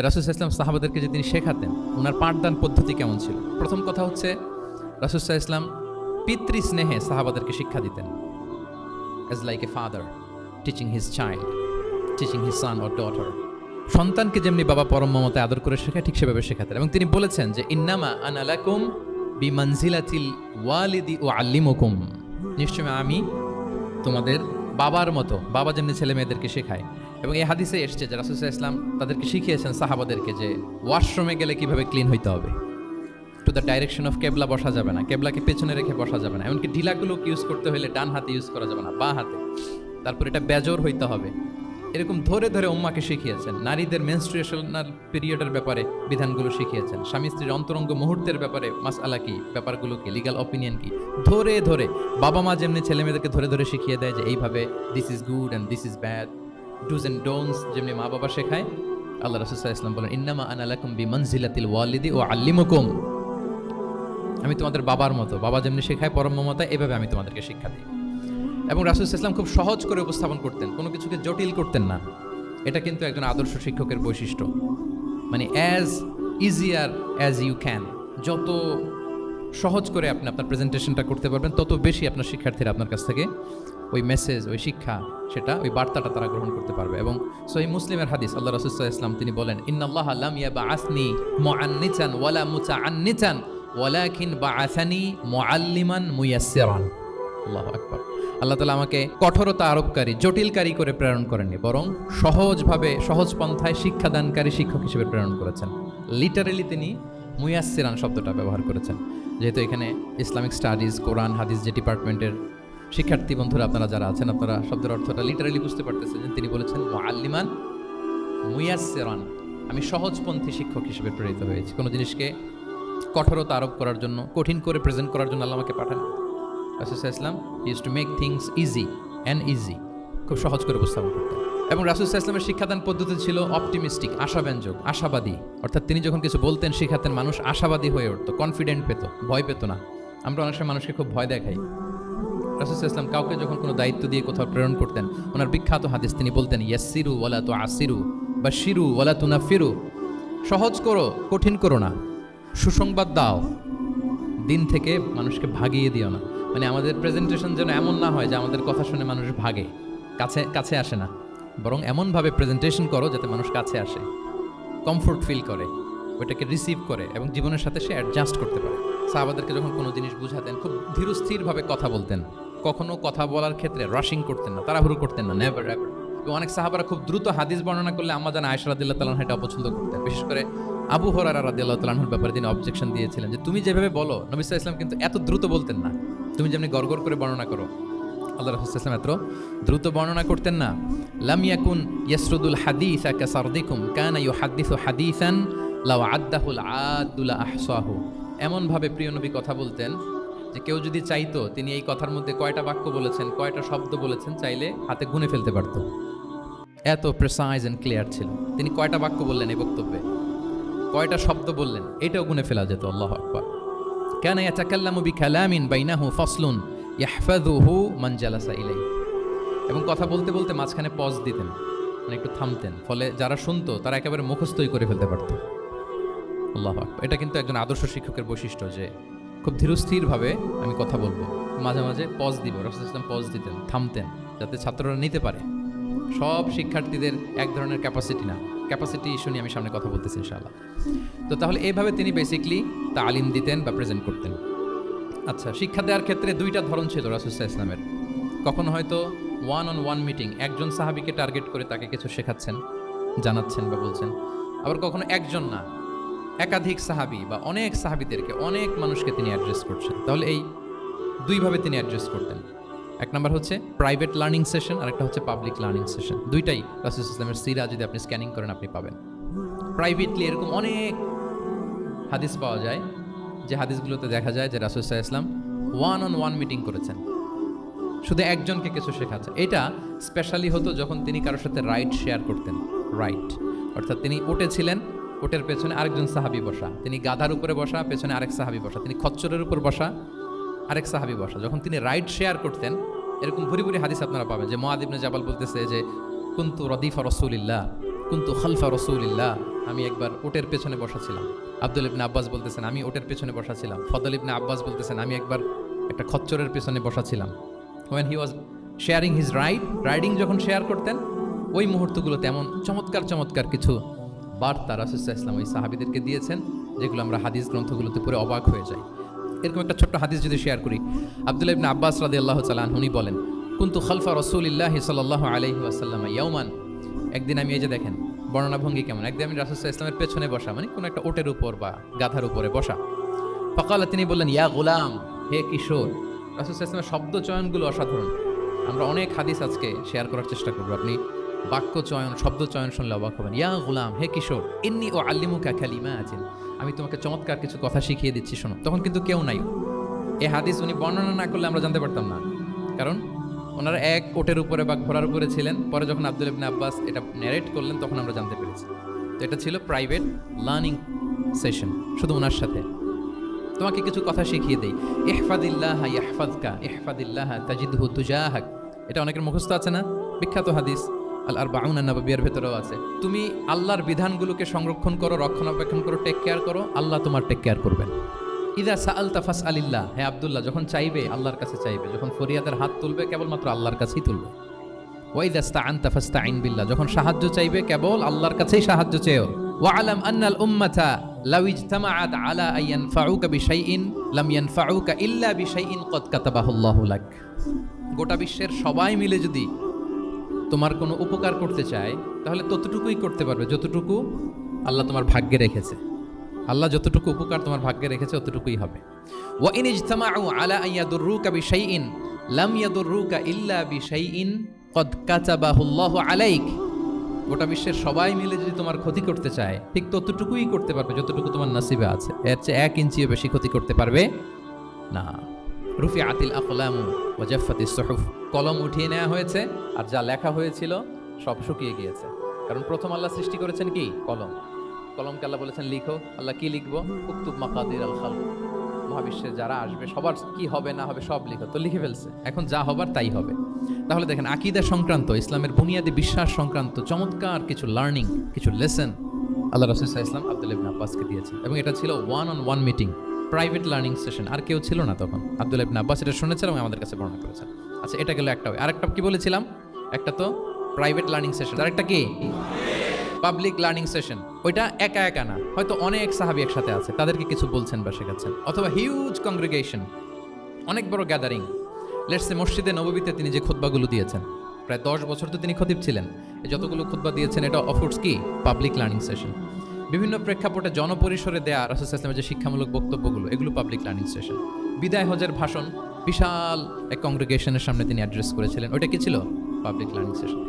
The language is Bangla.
যে রাসুল ইসলাম সাহাবাদেরকে যে তিনি শেখাতেন ওনার পাঠদান পদ্ধতি কেমন ছিল? প্রথম কথা হচ্ছে, রাসুল ইসলাম পিতৃ স্নেহে সাহাবাদেরকে শিক্ষা দিতেন। As like a father teaching his child teaching his son or daughter সন্তানকে যেমনি বাবা পরম মমতায় আদর করে শেখায়, ঠিক সেভাবে শেখাতেন। এবং তিনি বলেছেন যে, ইন্নামা আন আলাকুম বি মনজিলাতিল ওয়ালিদি ও আল্লিমুকুম নিশ্চয় আমি তোমাদের বাবার মতো, বাবা যেমনি ছেলে মেয়েদেরকে শেখায় এবং এই হাদিসে এসছে যে রাসুল ইসলাম তাদেরকে শিখিয়েছেন সাহাবাদেরকে যে ওয়াশরুমে গেলে কীভাবে ক্লিন হইতে হবে। টু দ্য ডাইরেকশন অফ কেবলা বসা যাবে না, কেবলাকে পেছনে রেখে বসা যাবে না। এমনকি ঢিলাগুলো ইউজ করতে হলে ডান হাতে ইউজ করা যাবে না, বা হাতে। তারপর এটা বেজর হইতে হবে। এরকম ধরে ধরে উম্মাকে শিখিয়েছেন, নারীদের মেনস্ট্রুয়েশনাল পিরিয়ডের ব্যাপারে বিধানগুলো শিখিয়েছেন, স্বামী স্ত্রীর অন্তরঙ্গ মুহূর্তের ব্যাপারে মাস আলা কি, ব্যাপারগুলো কি লিগাল অপিনিয়ন কি। ধরে ধরে বাবা মা যেমনি ছেলে মেয়েদেরকে ধরে ধরে শিখিয়ে দেয় যে এইভাবে this is good and this is bad dos and don'ts যেমনি মা বাবা শেখায়, আল্লাহ রসুল্লাহ ইসলাম বলেন, ইন্নামা আনালাকুম বি মনজিলাতিল ওয়ালিদি ও আল্লিমুকুম আমি তোমাদের বাবার মতো, বাবা যেমনি শেখায় পরম মমতা, এভাবে আমি তোমাদেরকে শিক্ষা দিই। এবং রাসুল ইসলাম খুব সহজ করে উপস্থাপন করতেন, কোনো কিছুকে জটিল করতেন না। এটা কিন্তু একজন আদর্শ শিক্ষকের বৈশিষ্ট্য। মানে as easier as you can যত সহজ করে আপনি আপনার প্রেজেন্টেশনটা করতে পারবেন, তত বেশি আপনার শিক্ষার্থীরা আপনার কাছ থেকে ওই মেসেজ ওই শিক্ষা, সেটা ওই বার্তাটা তারা গ্রহণ করতে পারবে। এবং সহি মুসলিমের হাদিস, আল্লাহ রাসুল্লাহ ইসলাম তিনি বলেন, ইন্নাল্লাহ আল্লাম ইয়াবা আসনি মুআন্নিচান ওয়ালা মুচা আন্নিচান ওয়ালাকিন বা আসানি মুআল্লিমান মুয়াসসিরান। আল্লাহ আকবার। আল্লাহ তালা আমাকে কঠোরতা আরোপকারী, জটিলকারী করে প্রেরণ করেননি, বরং সহজভাবে, সহজ পন্থায় শিক্ষাদানকারী শিক্ষক হিসেবে প্রেরণ করেছেন। লিটারেলি তিনি মুয়াসিরান শব্দটা ব্যবহার করেছেন। যেহেতু এখানে ইসলামিক স্টাডিজ কোরআন হাদিস যে ডিপার্টমেন্টের শিক্ষার্থী বন্ধুরা, আপনারা যারা আছেন, আপনারা শব্দের অর্থটা লিটারেলি বুঝতে পারতেছেন। তিনি বলেছেন, মুআল্লিমান মুয়াসিরান আমি সহজপন্থী শিক্ষক হিসেবে প্রেরিত হয়েছি। কোনো জিনিসকে কঠোরতা আরোপ করার জন্য, কঠিন করে প্রেজেন্ট করার জন্য আল্লাহ আমাকে পাঠান। রাসুল ইসলাম is to make things easy and easy খুব সহজ করে উপস্থাপন করতেন। এবং রাসুল ইসলামের শিক্ষাদান পদ্ধতি ছিল অপটিমিস্টিক আশাব্যঞ্জক, আশাবাদী। অর্থাৎ তিনি যখন কিছু বলতেন, শিখাতেন, মানুষ আশাবাদী হয়ে উঠতো কনফিডেন্ট পেত, ভয় পেত না। আমরা অনেক সময় মানুষকে খুব ভয় দেখাই। রাসুল ইসলাম কাউকে যখন কোনো দায়িত্ব দিয়ে কোথাও প্রেরণ করতেন, ওনার বিখ্যাত হাদিস তিনি বলতেন ইয়াসিরু ওয়ালা তো আসিরু বা শিরু ওয়ালা তুনা ফিরু সহজ করো, কঠিন করো না। সুসংবাদ দাও। দিন থেকে মানুষকে ভাগিয়ে দিও না। মানে আমাদের প্রেজেন্টেশন যেন এমন না হয় যে আমাদের কথা শুনে মানুষ ভাগে, কাছে কাছে আসে না। বরং এমনভাবে প্রেজেন্টেশন করো যাতে মানুষ কাছে আসে। কমফোর্ট ফিল করে, ওইটাকে রিসিভ করে এবং জীবনের সাথে সে অ্যাডজাস্ট করতে পারে। সাহাবাদেরকে যখন কোনো জিনিস বুঝাতেন, খুব ধীরস্থিরভাবে কথা বলতেন। কখনো কথা বলার ক্ষেত্রে রাশিং করতেন না, তাড়াহুড়ো করতেন না নেভার এভার এবং অনেক সাহাবারা খুব দ্রুত হাদিস বর্ণনা করলে আমার জানা আয়সা রাদিল্লাহ তালান এটা অপছন্দ করতেন। বিশেষ করে আবু হরারা রাদিল্লাহ তালাহুর ব্যাপারে তিনি অবজেকশন দিয়েছিলেন যে, তুমি যেভাবে বলো, নবী সাল্লাল্লাহু আলাইহি ইসলাম কিন্তু এত দ্রুত বলতেন না। তুমি যেমনি গড়গড় করে বর্ণনা করো, আল্লাহ রসুল ইসলাম এত দ্রুত বর্ণনা করতেন না। লাম ইয়াকুন ইয়াসরুদুল হাদিস কা সারদিকুম কানা ইউহাদ্দিসু হাদিসান লাউ আদ্দাহুল আদুলা আহসাহু। এমনভাবে প্রিয় নবী কথা বলতেন যে কেউ যদি চাইতো তিনি এই কথার মধ্যে কয়টা বাক্য বলেছেন, কয়টা শব্দ বলেছেন, চাইলে হাতে গুনে ফেলতে পারত। এত প্রেসাইজ অ্যান্ড ক্লিয়ার ছিল। তিনি কয়টা বাক্য বললেন এই বক্তব্যে? কয়টা শব্দ বললেন? এটাও গুনে ফেলা যেত, আল্লাহ আকবার। কেন ইয়াতাকাল্লামু বিকালামিন বাইনাহু ফাসলুন ইয়াহফাযুহু মান ইলাই এবং কথা বলতে বলতে মাঝখানে পজ দিতেন মানে একটু থামতেন। ফলে যারা শুনতো, তারা একেবারে মুখস্থই করে ফেলতে পারতো। আল্লাহ আকবার। এটা কিন্তু একজন আদর্শ শিক্ষকের বৈশিষ্ট্য যে খুব ধীরস্থিরভাবে আমি কথা বলব। মাঝে মাঝে পজ দিব রসুল ইসলাম পজ দিতেন, থামতেন, যাতে ছাত্ররা নিতে পারে। সব শিক্ষার্থীদের এক ধরনের ক্যাপাসিটি না ক্যাপাসিটি ইস্যু নিয়ে আমি সামনে কথা বলতেছি ইনশাআল্লাহ। তো তাহলে এইভাবে তিনি বেসিকলি তালিম দিতেন বা প্রেজেন্ট করতেন। আচ্ছা শিক্ষা দেওয়ার ক্ষেত্রে দুইটা ধরন ছিল রাসুসাহ ইসলামের কখনো হয়তো ওয়ান অন ওয়ান মিটিং একজন সাহাবিকে টার্গেট করে তাকে কিছু শেখাচ্ছেন, জানাচ্ছেন বা বলছেন। আবার কখনো একজন না একাধিক সাহাবি বা অনেক সাহাবিদেরকে অনেক মানুষকে তিনি অ্যাড্রেস করছেন। তাহলে এই দুইভাবে তিনি অ্যাড্রেস করতেন। এক নম্বর হচ্ছে প্রাইভেট লার্নিং সেশন আর একটা হচ্ছে পাবলিক লার্নিং সেশন দুইটাই রাসুল ইসলামের সিরা যদি আপনি স্ক্যানিং করেন, আপনি পাবেন। প্রাইভেটলি এরকম অনেক হাদিস পাওয়া যায়, যে হাদিসগুলোতে দেখা যায় যে রাসুল ইসলাম ওয়ান অন ওয়ান মিটিং করেছেন। শুধু একজনকে কিছু শেখাচ্ছে। এটা স্পেশালি হতো যখন তিনি কারোর সাথে রাইট শেয়ার করতেন। রাইট অর্থাৎ তিনি উঠেছিলেন ওটের পেছনে আরেকজন সাহাবি বসা। তিনি গাধার উপরে বসা, পেছনে আরেক সাহাবি বসা। তিনি খচ্চরের উপর বসা, আরেক সাহাবি বসা। যখন তিনি রাইড শেয়ার করতেন, এরকম ভুরি ভুরি হাদিস আপনারা পাবেন যে মোয়াদিবনে জাবাল বলতেছে যে, কুন্তু রদিফা রসুলিল্লাহ, কুন্তু খালফা রসুলিল্লাহ, আমি একবার ওটের পেছনে বসা ছিলাম আব্দুল ইবনে আব্বাস বলতেছেন, আমি ওটের পেছনে বসা ছিলাম ফদল ইবনে আব্বাস বলতেছেন, আমি একবার একটা খচ্চরের পেছনে বসা ছিলাম when he was sharing his ride riding যখন শেয়ার করতেন, ওই মুহূর্তগুলোতে এমন চমৎকার চমৎকার কিছু বার্তা রাসুসাহ ইসলাম ওই সাহাবিদেরকে দিয়েছেন, যেগুলো আমরা হাদিস গ্রন্থগুলোতে পড়ে অবাক হয়ে যাই। এরকম একটা ছোট্ট হাদিস যদি শেয়ার করি আব্দুল ইবনে আব্বাস রাদি আল্লাহ চালান উনি বলেন, কুন্তু খালফা রসুলিল্লাহ সাল্লাহ আলহি আসাল্লাম ইয়াউমান একদিন আমি এই যে দেখেন, বর্ণনা ভঙ্গি কেমন? একদিন আমি রাসুসাহ ইসলামের পেছনে বসা মানে কোনো একটা ওটের উপর বা গাধার উপরে বসা। ফকালা, তিনি বললেন, ইয়া গোলাম, হে কিশোর রাসুসাহ ইসলামের শব্দ চয়নগুলো অসাধারণ। আমরা অনেক হাদিস আজকে শেয়ার করার চেষ্টা করব। আপনি বাক্য চয়ন, শব্দ চয়ন শুনলে অবাক হবেন। ইয়া গুলাম, হে কিশোর, ইন্নি ও আল্লিমুকা খালিমা আছেন আমি তোমাকে চমৎকার কিছু কথা শিখিয়ে দিচ্ছি, শোনো। তখন কিন্তু কেউ নাই। এ হাদিস উনি বর্ণনা না করলে আমরা জানতে পারতাম না। কারণ ওনারা এক ওটের উপরে বা ঘোড়ার উপরে ছিলেন। পরে যখন আব্দুল ইবনে আব্বাস এটা ন্যারেট করলেন, তখন আমরা জানতে পেরেছি। তো এটা ছিল প্রাইভেট লার্নিং সেশন শুধু ওনার সাথে। তোমাকে কিছু কথা শিখিয়ে দেই। ইহফাদিল্লাহ ইয়াহফাদকা, ইহফাদিল্লাহ তাজিদহু তুজাহাক। এটা অনেকের মুখস্থ আছে না? বিখ্যাত হাদিস। আল আর বাউনা নবাবিয়ার ভেতরেও আছে। তুমি আল্লাহর বিধানগুলোকে সংরক্ষণ করো, রক্ষণাবেক্ষণ করো টেক কেয়ার করো, আল্লাহ তোমার টেক কেয়ার করবেন। ইদা সাআল তাফাস আলিল্লাহ হ্যাঁ আব্দুল্লাহ, যখন চাইবে, আল্লাহর কাছে চাইবে। যখন ফরিয়াদের হাত তুলবে, কেবলমাত্র আল্লাহর কাছেই তুলবে। ওয়াইদাস্তা আন তাফাস্তা আইন বিল্লাহ, যখন সাহায্য চাইবে, কেবল আল্লাহর কাছেই সাহায্য চেয়েও। ওয়ালাম আন্নাল উম্মাতা লাউ ইজতামাআত আলা আন ইয়ানফাউকা বিশাইইন, লাম ইয়ানফাউকা ইল্লা বিশাইইন, কদ কাতাবাহুল্লাহু লাক। গোটা বিশ্বের সবাই মিলে যদি তোমার কোনো উপকার করতে চায়, তাহলে ততটুকুই করতে পারবে, যতটুকু আল্লাহ তোমার ভাগ্যে রেখেছে। আল্লাহ যতটুকু উপকার তোমার ভাগ্যে রেখেছে, ততটুকুই হবে। ওয়া ইন ইজতামাউ আলা লাম আলাইক। গোটা বিশ্বের সবাই মিলে যদি তোমার ক্ষতি করতে চায়, ঠিক ততটুকুই করতে পারবে, যতটুকু তোমার নসিবে আছে। এর চেয়ে এক ইঞ্চিও বেশি ক্ষতি করতে পারবে না। রুফি আতিল আকলামু ওজাফাতি সহুফ। কলম উঠিয়ে নেওয়া হয়েছে আর যা লেখা হয়েছিল সব শুকিয়ে গিয়েছে। কারণ প্রথম আল্লাহ সৃষ্টি করেছেন কি? কলম। কলমকে আল্লাহ বলেছেন, লিখো। আল্লাহ কি লিখব? উক্তুব মাকাদির আল খাল মহাবিশ্বে যারা আসবে, সবার কি হবে না হবে সব লিখো। তো লিখে ফেলছে। এখন যা হবার তাই হবে। তাহলে দেখেন, আকিদা সংক্রান্ত, ইসলামের বুনিয়াদী বিশ্বাস সংক্রান্ত চমৎকার কিছু লার্নিং কিছু লেসন আল্লাহ রসুল ইসলাম আব্দুল ইবনে আব্বাসকে দিয়েছে এবং এটা ছিল one on one meeting private learning session আর কেউ ছিল না তখন। আব্দুল ইবনে আব্বাস এটা শুনেছেন এবং আমাদের কাছে বর্ণনা করেছেন। আচ্ছা এটা গেল একটা আরেকটা কি বলেছিলাম? একটা তো প্রাইভেট লার্নিং সেশন আরেকটা কি? পাবলিক লার্নিং সেশন ওইটা একা একা না, হয়তো অনেক সাহাবি একসাথে আছে, তাদেরকে কিছু বলছেন বা শেখাচ্ছেন। অথবা হিউজ কংগ্রিগেশন অনেক বড় গ্যাদারিং লেটসে মসজিদে নববীতে তিনি যে খুতবাগুলো দিয়েছেন, প্রায় দশ বছর তো তিনি খতিব ছিলেন। যতগুলো খুতবা দিয়েছেন, এটা অফোর্স কি? পাবলিক লার্নিং সেশন বিভিন্ন প্রেক্ষাপটে জনপরিসরে দেয়া রাসুল যে শিক্ষামূলক বক্তব্যগুলো, এগুলো পাবলিক লার্নিং সেশন বিদায় হজের ভাষণ, বিশাল এক কংগ্রিগেশনের সামনে তিনি অ্যাড্রেস করেছিলেন। ওইটা কি ছিল? Public learning session